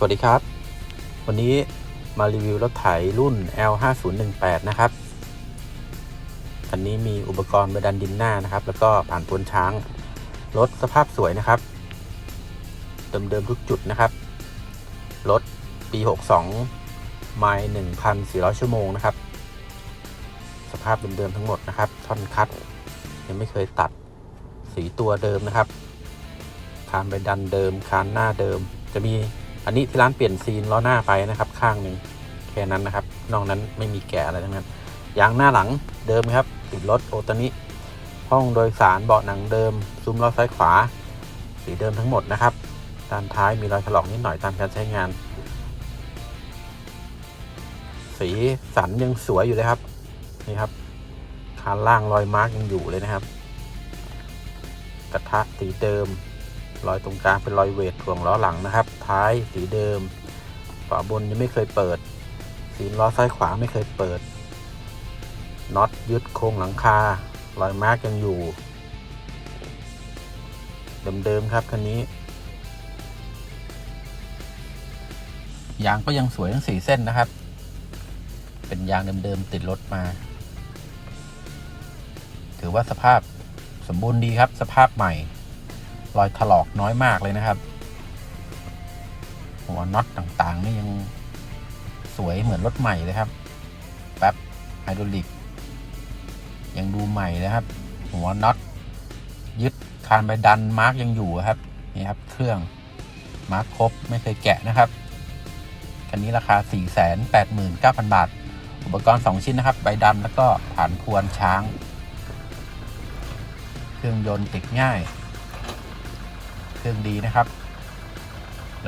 สวัสดีครับ วันนี้มารีวิวรถไถรุ่น L5018 นะครับคันนี้มีอุปกรณ์บดันดินหน้านะครับ แล้วก็ผ่านพวนช้าง รถสภาพสวยนะครับ เดิมๆทุกจุดนะครับ รถปี 62 ไมล์1,400 ชั่วโมงนะครับ สภาพเดิมๆทั้งหมดนะครับ ท่อนคัดยังไม่เคยตัด สีตัวเดิมนะครับ คานใบดันเดิม คานหน้าเดิม จะมี อันนี้ที่ร้านเปลี่ยนซีนล้อหน้าไปนะครับข้างหนึ่งแค่นั้นนะครับ นอกนั้นไม่มีแกะอะไรทั้งนั้นยางหน้าหลังเดิมครับ ติดรถโอตานิห้องโดยสารเบาะหนังเดิม ซุ้มล้อซ้ายขวา สีเดิมทั้งหมดนะครับด้านท้ายมีรอยถลอกนิดหน่อยตามการใช้งาน สีสันยังสวยอยู่เลยครับนี่ครับคานล่างรอยมาร์กยังอยู่เลยนะครับ กระทะสีเดิม รอยตรงกลางเป็นรอยเวทถ่วงล้อหลังนะครับ ท้ายสีเดิม ฝาบนยังไม่เคยเปิด สีล้อซ้ายขวาไม่เคยเปิด น็อตยึดโครงหลังคา รอยมาร์กยังอยู่ เดิมๆครับคันนี้ ยางก็ยังสวยทั้งสี่เส้นนะครับ เป็นยางเดิมๆติดรถมา ถือว่าสภาพสมบูรณ์ดีครับ สภาพใหม่ รอยถลอกน้อยมากเลยนะครับ หัวน็อตต่างๆ นี่ยังสวยเหมือนรถใหม่เลยครับแป๊บไฮดรอลิก ยังดูใหม่นะครับ หัวน็อตยึดคานใบดันมาร์กยังอยู่ครับนี่ครับ เครื่องมาร์กครบไม่เคยแกะนะครับคันนี้ราคา 489,000 บาท อุปกรณ์ 2 ชิ้นนะครับ ใบดันแล้วก็ฐานพวนช้าง เครื่องยนต์ติดง่าย เครื่องดีนะครับ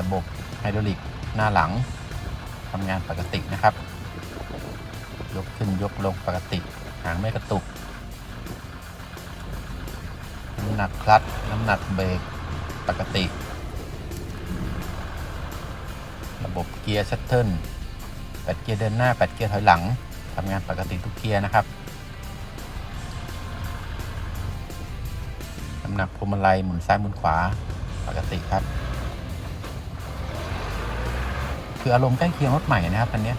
ระบบไฮดรอลิกหน้าหลังทำงานปกตินะครับ ยกขึ้นยกลงปกติ หางไม่กระตุก น้ำหนักคลัตช์น้ำหนักเบรกปกติ ระบบเกียร์ชัตเทิลแปดเกียร์เดินหน้าแปดเกียร์ถอยหลังทำงานปกติทุกเกียร์นะครับน้ำหนักพวงมาลัยหมุนซ้ายหมุนขวา ปกติครับ คืออารมณ์ใกล้เคียงรถใหม่นะครับคันนี้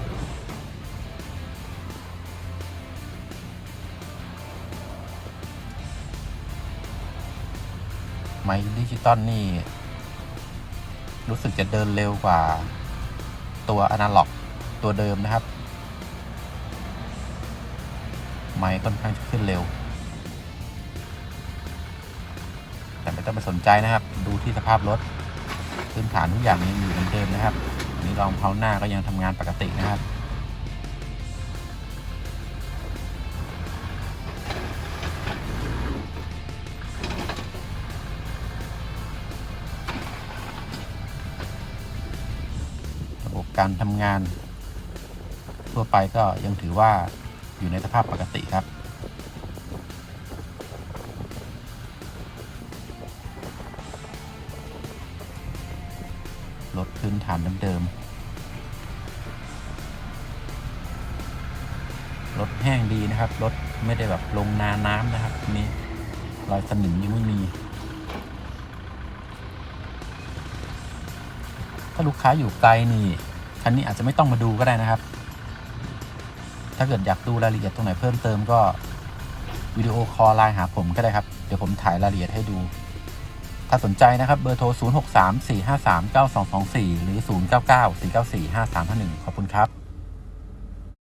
ไมค์ดิจิตอลนี่ รู้สึกจะเดินเร็วกว่าตัวอนาล็อกตัวเดิมนะครับ ไมค์ค่อนข้างจะขึ้นเร็ว แต่ไม่ต้องไปสนใจนะครับ ดูที่สภาพรถพื้นฐานทุกอย่างยังอยู่เหมือนเดิมนะครับอันนี้รองเพาหน้าก็ยังทำงานปกตินะครับระบบการทำงาน ทั่วไปก็ยังถือว่าอยู่ในสภาพปกติครับ พื้นฐานเดิมๆ รถแห้งดีนะครับ รถไม่ได้แบบลงนาน้ำนะครับนนี้รอยสนิมยังไม่มี ถ้าลูกค้าอยู่ไกลนี่ คันนี้อาจจะไม่ต้องมาดูก็ได้นะครับ ถ้าเกิดอยากดูรายละเอียดตรงไหนเพิ่มเติมก็วิดีโอคอลไลน์หาผมก็ได้ครับ เดี๋ยวผมถ่ายรายละเอียดให้ดู ถ้าสนใจนะครับเบอร์โทร 0634539224 หรือ 0994945351 ขอบคุณครับ